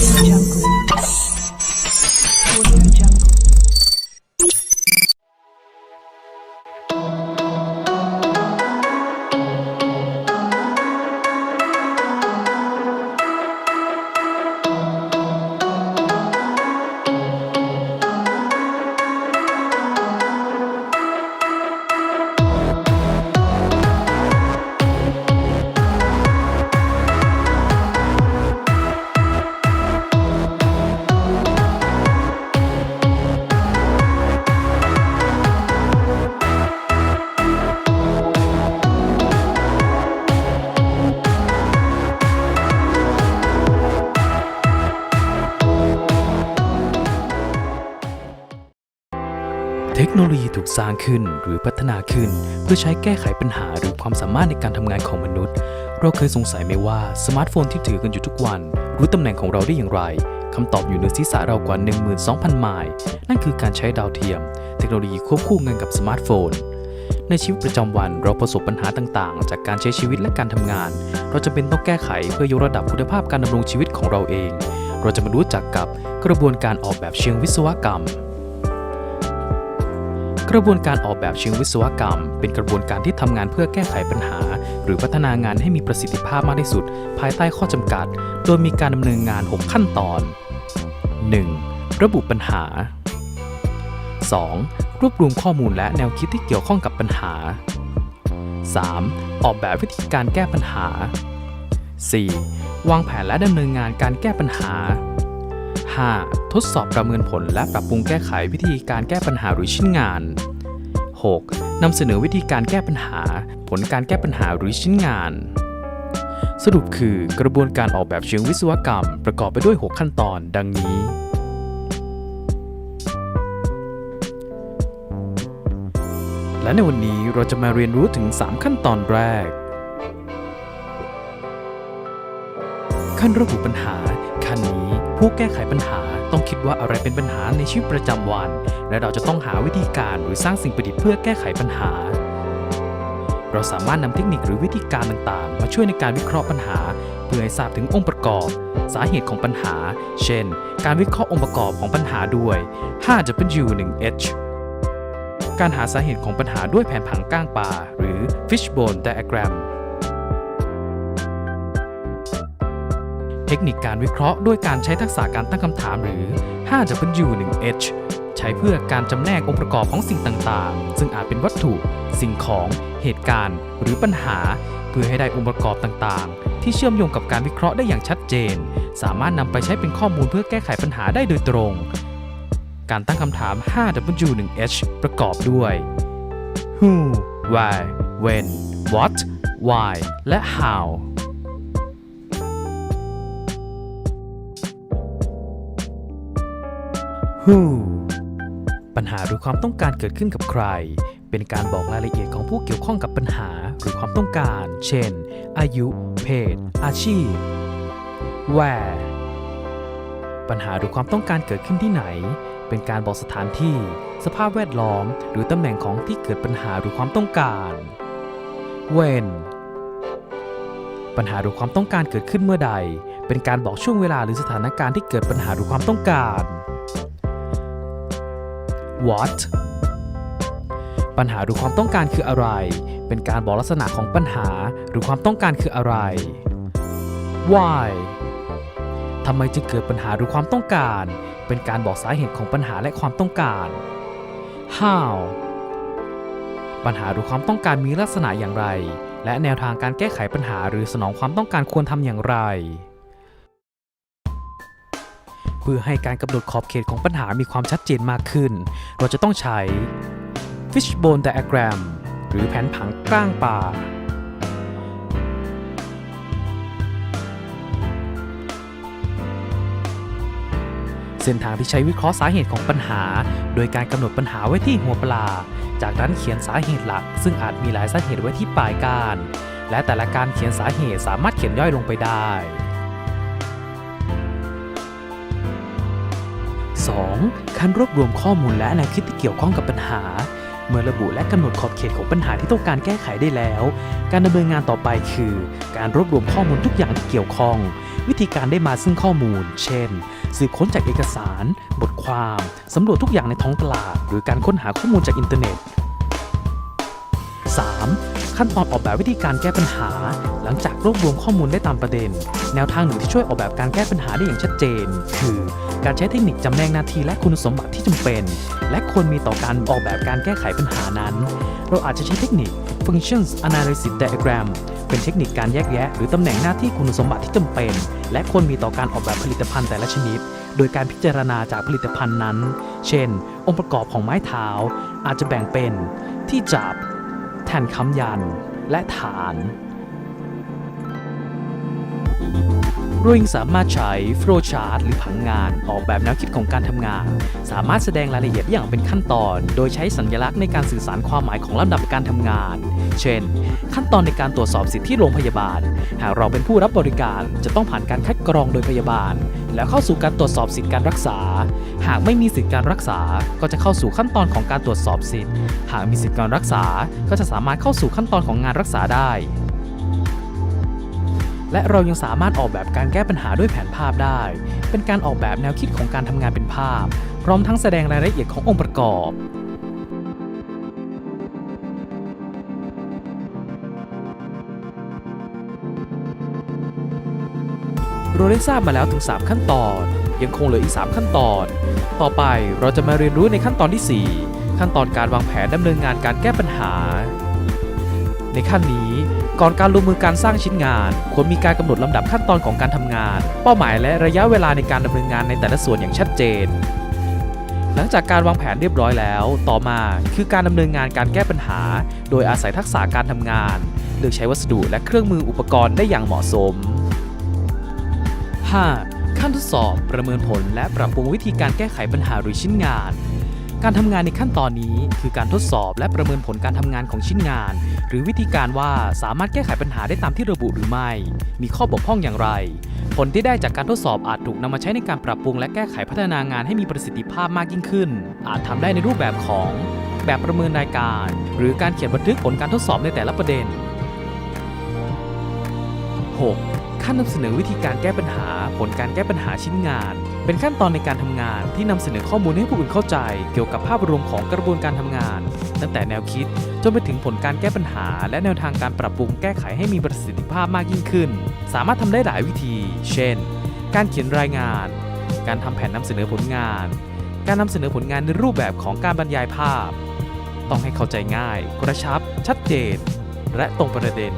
Just คโนโลยีถูกสร้างขึ้นหรือพัฒนาขึ้น เพื่อใช้แก้ไขปัญหาหรือความสามารถในการทำงานของมนุษย์ เราเคยสงสัยไหมว่าสมาร์ทโฟนที่ถือกันอยู่ทุกวัน รู้ตำแหน่งของเราได้อย่างไรคำตอบอยู่เหนือศีรษะเรากว่า 12,000 ไมล์นั่นคือการใช้ดาวเทียม เทคโนโลยีควบคู่กันกับสมาร์ทโฟน ในชีวิตประจำวันเราประสบปัญหาต่างๆ จากการใช้ชีวิตและการทำงาน เราจะเป็นต้องแก้ไขเพื่อยกระดับคุณภาพการดำรงชีวิตของเราเอง เราจะมารู้จักกับกระบวนการออกแบบเชิงวิศวกรรม กระบวนการออกแบบเชิงวิศวกรรม เป็นกระบวนการที่ทำงานเพื่อแก้ไขปัญหา หรือพัฒนางานให้มีประสิทธิภาพมากที่สุด ภายใต้ข้อจำกัด โดยมีการดำเนินงาน 6 ขั้นตอน 1. ระบุปัญหา 2. รวบรวมข้อมูลและแนวคิดที่เกี่ยวข้องกับปัญหา 3. ออกแบบวิธีการแก้ปัญหา 4. วางแผนและดำเนินงานการแก้ปัญหา 5. ทดสอบประเมินผลและปรับปรุงแก้ไขวิธีการแก้ปัญหาหรือชิ้นงาน 6. นำเสนอวิธีการแก้ปัญหา ผลการแก้ปัญหาหรือชิ้นงาน สรุปคือกระบวนการออกแบบเชิงวิศวกรรม ประกอบไปด้วย 6 ขั้นตอนดังนี้ และในวันนี้เราจะมาเรียนรู้ถึง 3 ขั้นตอนแรก ขั้นระบุปัญหา ผู้แก้ไขปัญหาต้องคิดว่าอะไรเป็นปัญหาในชีวิตประจำวัน และเราจะต้องหาวิธีการหรือสร้างสิ่งประดิษฐ์เพื่อแก้ไขปัญหา เราสามารถนำเทคนิคหรือวิธีการต่างๆ มาช่วยในการวิเคราะห์ปัญหา เพื่อให้ทราบถึงองค์ประกอบ สาเหตุของปัญหา เช่น การวิเคราะห์องค์ประกอบของปัญหาด้วย 5W1H การหาสาเหตุของปัญหาด้วยแผนผังก้างปลาหรือ fishbone diagram เทคนิคการวิเคราะห์ด้วยการใช้ทักษะการตั้งคำถามหรือ 5W1H ใช้เพื่อการจำแนกองค์ประกอบของสิ่งต่างๆ ซึ่งอาจเป็นวัตถุ สิ่งของ เหตุการณ์ หรือปัญหา เพื่อให้ได้องค์ประกอบต่างๆ ที่เชื่อมโยงกับการวิเคราะห์ได้อย่างชัดเจน สามารถนำไปใช้เป็นข้อมูลเพื่อแก้ไขปัญหาได้โดยตรง การตั้งคำถาม 5W1H ประกอบด้วย who why when what why และ how who ปัญหาหรือความต้องการเกิดขึ้นกับใคร เป็นการบอกรายละเอียดของผู้เกี่ยวข้องกับปัญหาหรือความต้องการ เช่น อายุ เพศ อาชีพ where ปัญหาหรือความต้องการเกิดขึ้นที่ไหน เป็นการบอกสถานที่ สภาพแวดล้อม หรือตำแหน่งของที่เกิดปัญหาหรือความต้องการ when ปัญหาหรือความต้องการเกิดขึ้นเมื่อใด เป็นการบอกช่วงเวลาหรือสถานการณ์ที่เกิดปัญหาหรือความต้องการ what ปัญหาหรือความต้องการคืออะไร เป็นการบอกลักษณะของปัญหาหรือความต้องการคืออะไร why ทำไมจึงเกิดปัญหาหรือความต้องการ เป็นการบอกสาเหตุของปัญหาและความต้องการ how ปัญหาหรือความต้องการมีลักษณะอย่างไร และแนวทางการแก้ไขปัญหาหรือสนองความต้องการควรทำอย่างไร พื่อให้การกำหนดขอบเขตของปัญหามีความชัดเจนมากขึ้น เราจะต้องใช้ fishbone diagram หรือแผนผังกล้างปลาเส้นทางที่ใช้วิเคราะห์สาเหตุของปัญหา โดยการกำหนดปัญหาไว้ที่หัวปลา จากนั้นเขียนสาเหตุหลัก ซึ่งอาจมีหลายสาเหตุไว้ที่ปลายกานและแต่ละการเขียนสาเหตุสามารถเขียนย่อยลงไปได้ 2. การรวบรวมข้อมูลและแนวคิดที่เกี่ยวข้องกับปัญหา เมื่อระบุและกำหนดขอบเขตของปัญหาที่ต้องการแก้ไขได้แล้ว การดำเนินงานต่อไปคือ การรวบรวมข้อมูลทุกอย่างที่เกี่ยวข้อง วิธีการได้มาซึ่งข้อมูล เช่น สืบค้นจากเอกสาร บทความสำรวจทุกอย่างในท้องตลาด หรือการค้นหาข้อมูลจากอินเทอร์เน็ต 3. ขั้นตอนออกแบบวิธีการแก้ปัญหา หลังจากรวบรวมข้อมูลได้ตามประเด็น แนวทางหนึ่งที่ช่วยออกแบบการแก้ปัญหาได้อย่างชัดเจน คือการใช้เทคนิคจำแนกหน้าที่และคุณสมบัติที่จำเป็น และควรมีต่อการออกแบบการแก้ไขปัญหานั้น เราอาจจะใช้เทคนิค Functions Analysis Diagram เป็นเทคนิคการแยกแยะ หรือตำแหน่งหน้าที่คุณสมบัติที่จำเป็น และควรมีต่อการออกแบบผลิตภัณฑ์แต่ละชนิด โดยการพิจารณาจากผลิตภัณฑ์นั้น เช่น องค์ประกอบของไม้เท้า อาจจะแบ่งเป็น ที่จับแทนค้ำยัน และฐาน รายังสามารถใช้ flowchart หรือผังงานออกแบบแนวคิดของการทำงาน สามารถแสดงรายละเอียดอย่างเป็นขั้นตอน โดยใช้สัญลักษณ์ในการสื่อสารความหมายของลำดับการทำงาน เช่น ขั้นตอนในการตรวจสอบสิทธิที่โรงพยาบาล หากเราเป็นผู้รับบริการจะต้องผ่านการคัดกรองโดยพยาบาล แล้วเข้าสู่การตรวจสอบสิทธิการรักษา หากไม่มีสิทธิการรักษา ก็จะเข้าสู่ขั้นตอนของการตรวจสอบสิทธิ์ หากมีสิทธิการรักษา ก็จะสามารถเข้าสู่ขั้นตอนของงานรักษาได้ และเรายังสามารถออกแบบการแก้ปัญหาด้วยแผนภาพได้ เป็นการออกแบบแนวคิดของการทำงานเป็นภาพ พร้อมทั้งแสดงรายละเอียดขององค์ประกอบเราได้ทราบมาแล้วถึง 3 ขั้นตอน ยังคงเหลืออีก 3 ขั้นตอน ต่อไปเราจะมาเรียนรู้ในขั้นตอนที่ 4 ขั้นตอนการวางแผนดำเนินงานการแก้ปัญหา ในขั้นนี้ก่อนการลงมือการสร้างชิ้นงาน ควรมีการกำหนดลำดับขั้นตอนของการทำงาน เป้าหมายและระยะเวลาในการดำเนินงานในแต่ละส่วนอย่างชัดเจน หลังจากการวางแผนเรียบร้อยแล้ว ต่อมาคือการดำเนินงานการแก้ปัญหา โดยอาศัยทักษะการทำงาน เลือกใช้วัสดุและเครื่องมืออุปกรณ์ได้อย่างเหมาะสม 5. ขั้นทดสอบประเมินผลและปรับปรุงวิธีการแก้ไขปัญหาหรือชิ้นงาน การทำงานในขั้นตอนนี้คือการทดสอบและประเมินผลการทำงานของชิ้นงาน หรือวิธีการว่าสามารถแก้ไขปัญหาได้ตามที่ระบุหรือไม่ มีข้อบกพร่องอย่างไร ผลที่ได้จากการทดสอบอาจถูกนำมาใช้ในการปรับปรุงและแก้ไขพัฒนางานให้มีประสิทธิภาพมากยิ่งขึ้น อาจทำได้ในรูปแบบของ แบบประเมินรายการ หรือการเขียนบันทึกผลการทดสอบในแต่ละประเด็น 6. ขั้นนำเสนอวิธีการแก้ปัญหา ผลการแก้ปัญหาชิ้นงาน เป็นขั้นตอนในการทำงานที่นำเสนอข้อมูลให้ผู้อื่นเข้าใจ เกี่ยวกับภาพรวมของกระบวนการทำงาน ตั้งแต่แนวคิดจนไปถึงผลการแก้ปัญหา และแนวทางการปรับปรุงแก้ไขให้มีประสิทธิภาพมากยิ่งขึ้น สามารถทำได้หลายวิธี เช่น การเขียนรายงาน การทำแผนนำเสนอผลงาน การนำเสนอผลงานในรูปแบบของการบรรยายภาพ ต้องให้เข้าใจง่าย กระชับ ชัดเจน และตรงประเด็น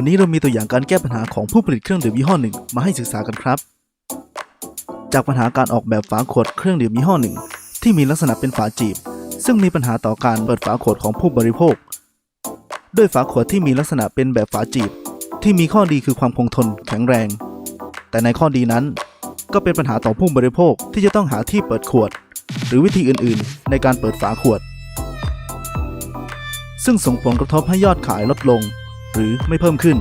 วันนี้เรามีตัวอย่างการแก้ปัญหาของผู้ผลิตเครื่องดื่มยี่ห้อหนึ่งมาให้ศึกษากันครับ จากปัญหาการออกแบบฝาขวดเครื่องดื่มยี่ห้อหนึ่งที่มีลักษณะเป็นฝาจีบ ซึ่งมีปัญหาต่อการเปิดฝาขวดของผู้บริโภค ด้วยฝาขวดที่มีลักษณะเป็นแบบฝาจีบ ที่มีข้อดีคือความคงทนแข็งแรง แต่ในข้อดีนั้น ก็เป็นปัญหาต่อผู้บริโภคที่จะต้องหาที่เปิดขวด หรือวิธีอื่นๆ ในการเปิดฝาขวด ซึ่งส่งผลกระทบให้ยอดขายลดลง หรือไม่เพิ่มขึ้น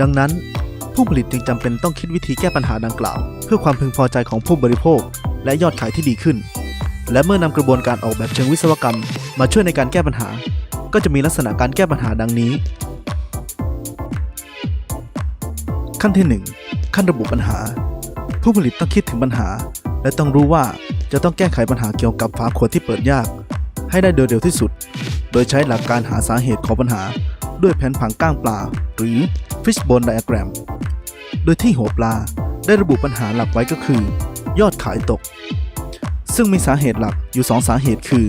ดังนั้น ผู้ผลิตจึงจำเป็นต้องคิดวิธีแก้ปัญหาดังกล่าว เพื่อความพึงพอใจของผู้บริโภค และยอดขายที่ดีขึ้น และเมื่อนำกระบวนการออกแบบเชิงวิศวกรรม มาช่วยในการแก้ปัญหา ก็จะมีลักษณะการแก้ปัญหาดังนี้ ขั้นที่ 1 ขั้นระบุปัญหา ผู้ผลิตต้องคิดถึงปัญหา และต้องรู้ว่าจะต้องแก้ไขปัญหาเกี่ยวกับฝาขวดที่เปิดยาก ให้ได้โดยเร็วที่สุด โดยใช้หลักการหาสาเหตุของปัญหา ด้วยแผนผังก้างปลา หรือ fishbone diagram โดยที่หัวปลาได้ระบุปัญหาหลักไว้ก็คือ ยอดขายตก ซึ่งมีสาเหตุหลักอยู่ 2 สาเหตุคือ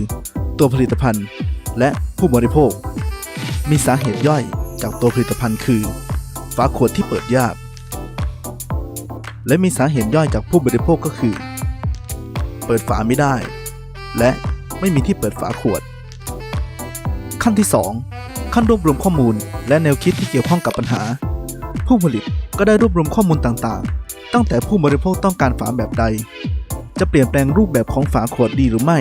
ตัวผลิตภัณฑ์ และผู้บริโภค มีสาเหตุย่อยจากตัวผลิตภัณฑ์คือ ฝาขวดที่เปิดยาก และมีสาเหตุย่อยจากผู้บริโภคก็คือ เปิดฝาไม่ได้ และไม่มีที่เปิดฝาขวด ขั้นที่ 2 ขั้นรวบรวมข้อมูล และแนวคิดที่เกี่ยวข้องกับปัญหา ผู้ผลิตก็ได้รวบรวมข้อมูลต่างๆ ตั้งแต่ผู้บริโภคต้องการฝาแบบใด จะเปลี่ยนแปลงรูปแบบของฝาขวดดีหรือไม่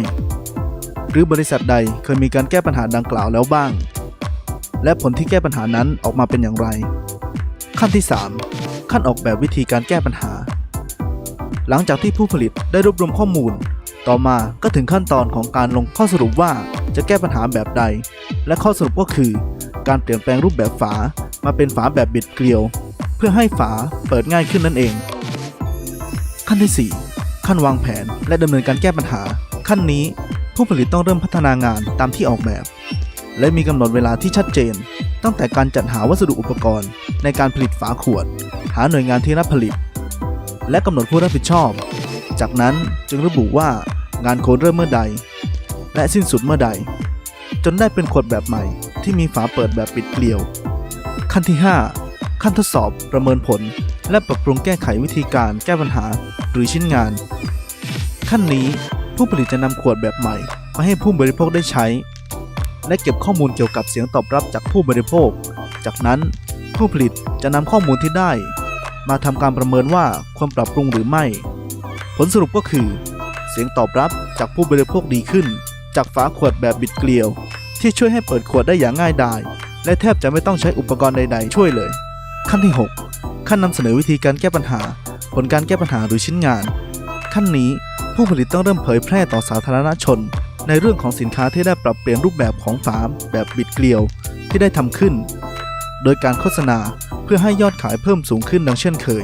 หรือบริษัทใดเคยมีการแก้ปัญหาดังกล่าวแล้วบ้าง และผลที่แก้ปัญหานั้นออกมาเป็นอย่างไร ขั้นที่ 3 ขั้นออกแบบวิธีการแก้ปัญหา หลังจากที่ผู้ผลิตได้รวบรวมข้อมูล ต่อมาก็ถึงขั้นตอนของการลงข้อสรุปว่า จะแก้ปัญหาแบบใด และข้อสรุปก็คือ การเปลี่ยนแปลงรูปแบบฝามาเป็นฝาแบบบิดเกลียว เพื่อให้ฝาเปิดง่ายขึ้นนั่นเอง ขั้นที่ 4 ขั้นวางแผนและดำเนินการแก้ปัญหา ขั้นนี้ผู้ผลิตต้องเริ่มพัฒนางานตามที่ออกแบบ และมีกำหนดเวลาที่ชัดเจน ตั้งแต่การจัดหาวัสดุอุปกรณ์ ในการผลิตฝาขวด หาหน่วยงานที่รับผลิต และกำหนดผู้รับผิดชอบ จากนั้นจึงระบุว่างานโคนเริ่มเมื่อใด และสิ้นสุดเมื่อใด จนได้เป็นขวดแบบใหม่ที่มีฝาเปิดแบบปิดเกลียว ขั้นที่ 5 ขั้นทดสอบประเมินผล และปรับปรุงแก้ไขวิธีการแก้ปัญหาหรือชิ้นงาน ขั้นนี้ผู้ผลิตจะนำขวดแบบใหม่มาให้ผู้บริโภคได้ใช้ และเก็บข้อมูลเกี่ยวกับเสียงตอบรับจากผู้บริโภค จากนั้นผู้ผลิตจะนำข้อมูลที่ได้ มาทำการประเมินว่าควรปรับปรุงหรือไม่ ผลสรุปก็คือ เสียงตอบรับจากผู้บริโภคดีขึ้น จากฝาขวดแบบบิดเกลียว ที่ช่วยให้เปิดขวดได้อย่างง่ายดาย และแทบจะไม่ต้องใช้อุปกรณ์ใดๆ ช่วยเลย ขั้นที่ 6 ขั้นนำเสนอวิธีการแก้ปัญหา ผลการแก้ปัญหาหรือชิ้นงาน ขั้นนี้ผู้ผลิตต้องเริ่มเผยแพร่ต่อสาธารณชน ในเรื่องของสินค้าที่ได้ปรับเปลี่ยนรูปแบบของฝาแบบบิดเกลียวที่ได้ทำขึ้น โดยการโฆษณาเพื่อให้ยอดขายเพิ่มสูงขึ้นดังเช่นเคย